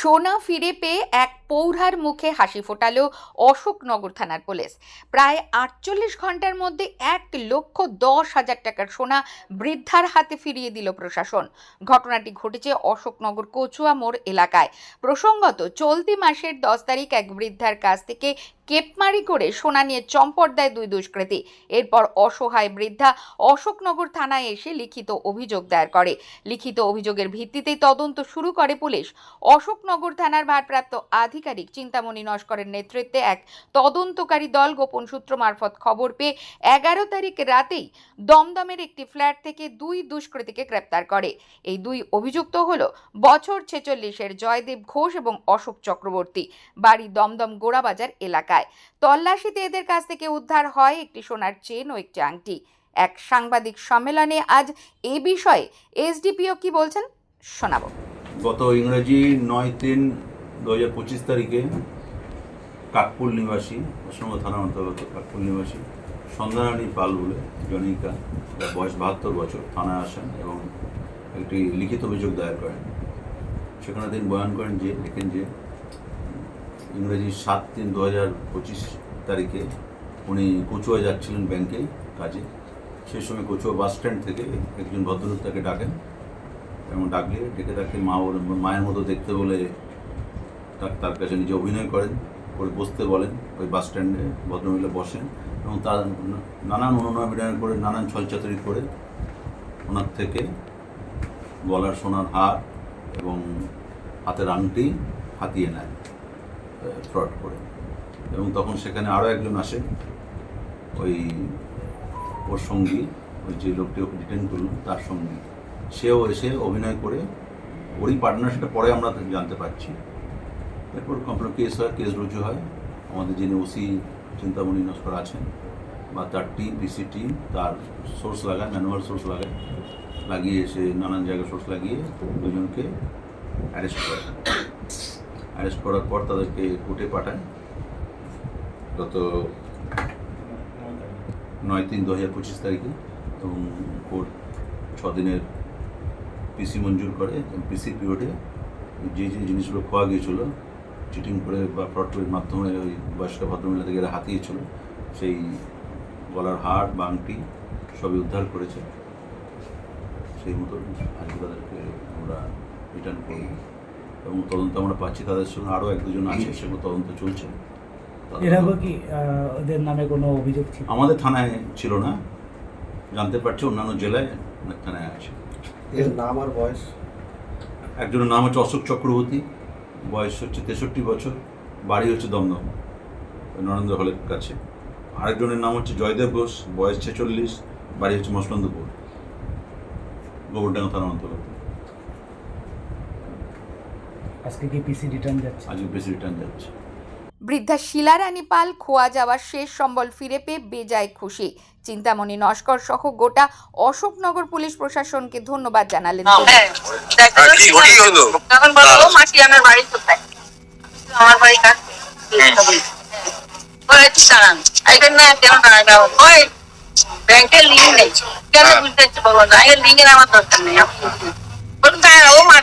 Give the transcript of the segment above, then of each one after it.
সোনা ফিরে পেয়ে এক পৌরার মুখে হাসি ফোটাল অশোকনগর থানার পুলিশ। প্রায় আটচল্লিশ ঘণ্টার মধ্যে এক লক্ষ দশ হাজার টাকার সোনা বৃদ্ধার হাতে ফিরিয়ে দিল প্রশাসন। ঘটনাটি ঘটেছে অশোকনগর কচুয়া মোড় এলাকায়। প্রসঙ্গত, চলতি মাসের দশ তারিখ এক বৃদ্ধার কাছ থেকে কেপমারি করে সোনা নিয়ে চম্পট দেয় দুই দুষ্কৃতী। এরপর অসহায় বৃদ্ধা অশোকনগর থানায় এসে লিখিত অভিযোগ দায়ের করে। লিখিত অভিযোগের ভিত্তিতেই তদন্ত শুরু করে পুলিশ। অশোকনগর থানার ভারপ্রাপ্ত আধিকারিক চিন্তামণি নস্করের নেতৃত্বে এক তদন্তকারী দল গোপন সূত্র মারফত খবর পেয়ে এগারো তারিখ রাতেই দমদমের একটি ফ্ল্যাট থেকে দুই দুষ্কৃতীকে গ্রেপ্তার করে। এই দুই অভিযুক্ত হল বছর ছেচল্লিশের জয়দেব ঘোষ এবং অশোক চক্রবর্তী। বাড়ি দমদম গোড়াবাজার এলাকায়। তল্লাশিতে এদের কাছ থেকে উদ্ধার হয় একটি সোনার চেন ও একটি আংটি। এক সাংবাদিক সম্মেলনে আজ এ বিষয়ে এসডিপিও কি বলছেন শোনাবো। গত ইংরেজি নয় তিন দু হাজার পঁচিশ তারিখে কাকপুর নিবাসী, পশ্চিমবঙ্গ থানার অন্তর্গত কাকপুর নিবাসী সন্ধ্যারানী পাল বলে জনৈকা বয়স বাহাত্তর বছর, থানায় আসেন এবং একটি লিখিত অভিযোগ দায়ের করেন। সেখানে তিনি বয়ান করেন যে, লিখেন যে ইংরেজি সাত তিন দু হাজার পঁচিশ তারিখে উনি কচুয়া যাচ্ছিলেন ব্যাংকে কাজে। সেই সময় কচুয়া বাস স্ট্যান্ড থেকে একজন ভদ্রলোক তাকে ডাকেন এবং ডাকলে ডেকে তাকে মা মায়ের মতো দেখতে বলে তার কাছে নিজে অভিনয় করেন, করে বসতে বলেন। ওই বাস স্ট্যান্ডে ভদ্রমহিলা বসেন এবং তার নানান অনুনয় বিনয় করে, নানান ছলচাতরি করে ওনার থেকে গলার সোনার হার এবং হাতের আংটি হাতিয়ে নেয়। ফ্রড করে। এবং তখন সেখানে আরও একজন আসে, ওই ওর সঙ্গী, ওই যে লোকটি ওকে ডিটেন করল, তার সঙ্গী। সেও এসে অভিনয় করে, ওরই পার্টনার সেটা পরে আমরা জানতে পারছি। এরপর কমপ্লেন কেস হয় কেস রুজু হয়। আমাদের যিনি ওসি চিন্তামণি নস্কর আছেন, বা তার টিম পিসি টিম তার সোর্স লাগায় ম্যানুয়াল সোর্স লাগায়। লাগিয়ে সে নানান জায়গায় সোর্স লাগিয়ে দুজনকে অ্যারেস্ট করে অ্যারেস্ট করার পর তাদেরকে কোর্টে পাঠায়। গত নয় তিন দু হাজার পঁচিশ তারিখে এবং কোর্ট ছ দিনের পিসি মঞ্জুর করে। পিসি পিরিয়ডে যে যে জিনিসগুলো খোয়া গিয়েছিল চিটিং করে বা ফ্রডের মাধ্যমে ওই বয়স্ক ভদ্রমহিলা থেকে এরা হাতিয়েছিল, সেই গলার হার, বা আংটি সবই উদ্ধার করেছে। সেই মতো আজকে তাদেরকে আমরা রিটার্ন করব এবং তদন্ত আমরা পাচ্ছি। তাদের সঙ্গে আরও এক দুজন আছে সেগুলো তদন্ত চলছে। তাদের- এর আগে কি আহ, ওদের নামে কোনো অভিযোগ ছিল? আমাদের থানায় ছিল না। জানতে পারছি অন্যান্য জেলায় অনেক থানায় আছে। এর নাম আর বয়স? একজনের নাম হচ্ছে অশোক চক্রবর্তী। বয়স হচ্ছে তেষট্টি বছর। বাড়ি হচ্ছে দমদম নরেন্দ্র হলের কাছে। আরেকজনের নাম হচ্ছে জয়দেব ঘোষ বয়স ছেচল্লিশ বাড়ি হচ্ছে মসলন্দপুর গোবরডাঙ্গা থানার অন্তর্গত। আজকে কি পিসি রিটার্ন যাচ্ছে? আজকে বেশি রিটার্ন যাচ্ছে। বৃদ্ধা শিলারানী পাল খোয়া যাওয়ার শেষ সম্বল ফিরে পেয়ে বেজায় খুশি। চিন্তামণি নস্কর সহ গোটা অশোকনগর পুলিশ প্রশাসনকে ধন্যবাদ জানালেন। হ্যাঁ বলব মাসি আমার ব্যাংকের লিঙ্ক নেই। কেন বুঝতে দরকার নেই। ও মা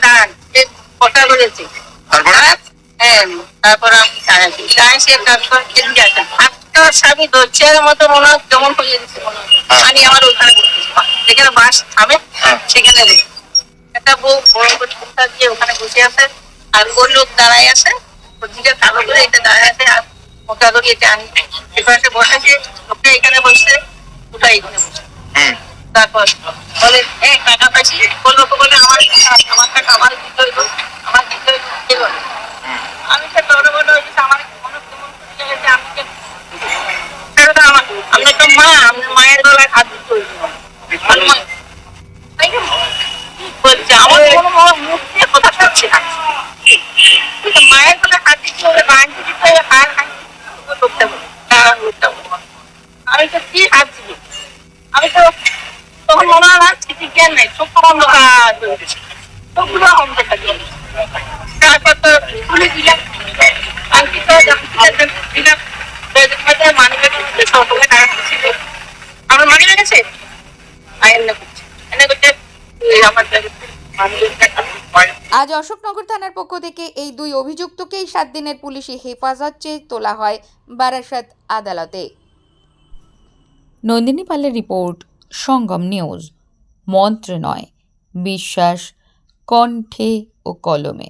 কথা বলেছে। তারপরে? হ্যাঁ তারপর আমি দাঁড়াচ্ছি দাঁড়িয়ে সে তারপর এদিকে আসেন আপনার স্বামী দোচ্ছের মতো মনে হয় কেমন হয়ে গেছে মনে হয়। আমি আমার ওখানে। যেখানে বাস থামে সেখানে দেখি। একটা বউ বড় করে দিয়ে ওখানে বসে আছে আর ওর লোক দাঁড়ায় আছে। ওদিকে কালো করে এটা দাঁড়ায় আছে আর মোটা করে এটা আনি। এপাশে বসেছে ওকে এখানে বসছে ওটা এখানে বসে। তারপর বলে এই টাকা পাইছি বলল বলে আমার আমার টাকা আমার দিতে হইব আমার দিতে হইব আমি তো ডরে বলে ওই যে আমার মনে কেমন করে গেছে আমি কে সেটা তো আমার আমি তো মা আমি মায়ের গলায় হাত দিতে হইব আমি মা- তাই না? বলছে আমার কোনো মা মুখ দিয়ে কথা শুনছে না কিন্তু মায়ের গলায় হাত দিতে হবে বাঁধতে দিতে হবে হার হার লোকটা বলে দাঁড়ান লোকটা বলে আমি তো কি হাত দিবি আমি তো তখন মনে হয় না কিছু জ্ঞান নেই চোখ অন্ধকার হয়ে গেছে চোখগুলো অন্ধকার হয়ে গেছে। তারপর তো খুলে দিলাম আমি তো যখন দিলাম মানি ব্যাগ সকলে টাকা ছিল আমার মানি ব্যাগ আছে করছে। আমার আজ অশোকনগর থানার পক্ষ থেকে এই দুই অভিযুক্তকেই সাত দিনের পুলিশি হেফাজত চেয়ে তোলা হয় বারাসাত আদালতে। নন্দিনী পালের রিপোর্ট সঙ্গম নিউজ মন্ত্র নয় বিশ্বাস কণ্ঠে ও কলমে।